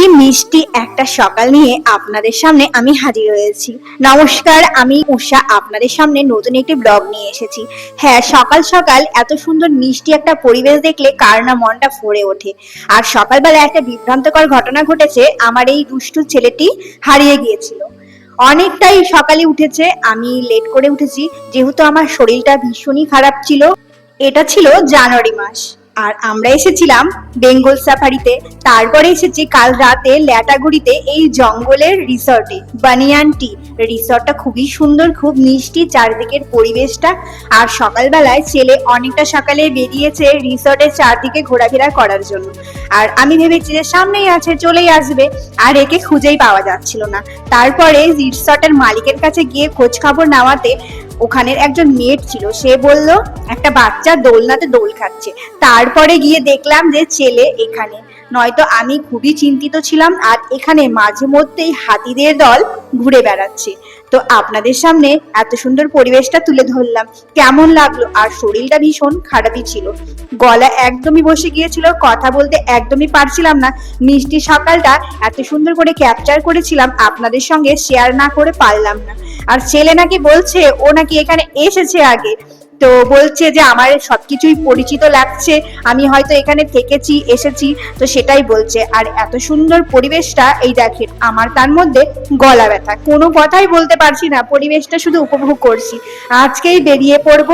কি মিষ্টি একটা সকাল নিয়ে আপনাদের সামনে আমি হাজির হয়েছি। নমস্কার, আমি উষা, আপনাদের সামনে নতুন একটি ব্লগ নিয়ে এসেছি। হ্যাঁ সকাল সকাল এত সুন্দর মিষ্টি একটা পরিবেশ দেখলে কার না মনটা ভরে ওঠে। আর সকালবেলা একটা বিভ্রান্তকর ঘটনা ঘটেছে, আমার এই দুষ্টু ছেলেটি হারিয়ে গিয়েছিল। অনেকটাই সকালে উঠেছে, আমি লেট করে উঠেছি, যেহেতু আমার শরীরটা ভীষণই খারাপ ছিল, এটা ছিল জানুয়ারি মাস। আর আমরা এসেছিলাম বেঙ্গল সাফারিতে। তারপরে এসেছি কাল রাতে ল্যাটাগুড়িতে এই জঙ্গলের রিসর্টে বানিয়ান টি রিসর্টটা খুবই সুন্দর, খুব মিষ্টি, চারদিকের পরিবেশটা। আর সকালবেলায় ছেলে অনেকটা সকালে বেরিয়েছে রিসর্টের চারদিকে ঘোরাফেরা করার জন্য। আর আমি ভেবেছি যে সামনেই আছে, চলেই আসবে। আর একে খুঁজেই পাওয়া যাচ্ছিল না। তারপরে রিসর্টের মালিকের কাছে গিয়ে খোঁজ খবর নেওয়াতে ওখানের একজন মেট ছিল, সে বলল, একটা বাচ্চা দোলনাতে দোল খাচ্ছে। তারপরে গিয়ে দেখলাম যে ছেলে এখানে। নয়তো আমি খুবই চিন্তিত ছিলাম আর এখানে মাঝে মধ্যেই হাতিদের দল ঘুরে বেড়াচ্ছে। তো আপনাদের সামনে এত সুন্দর পরিবেশটা তুলে ধরলাম। কেমন লাগল? আর শরীরটা ভীষণ খারাপই ছিল। গলা একদমই বসে গিয়েছিল, কথা বলতে একদমই পারছিলাম না। মিষ্টি সকালটা এত সুন্দর করে ক্যাপচার করেছিলাম, আপনাদের সঙ্গে শেয়ার না করে পারলাম না। আর ছেলে নাকি বলছে, ও নাকি এখানে এসেছে আগে। তো বলছে যে আমার সবকিছুই পরিচিত লাগছে, আমি হয়তো এখানে থেকেছি, এসেছি, তো সেটাই বলছে। আর এত সুন্দর পরিবেশটা, এই দেখেন, আমার তার মধ্যে গলা ব্যথা। কোনো কথাই বলতে পারছি না, পরিবেশটা শুধু উপভোগ করছি। আজকেই বেরিয়ে পড়ব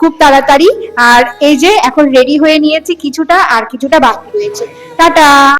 খুব তাড়াতাড়ি, আর এই যে এখন রেডি হয়ে নিয়েছি কিছুটা, আর কিছুটা বাকি রয়েছে। টাটা!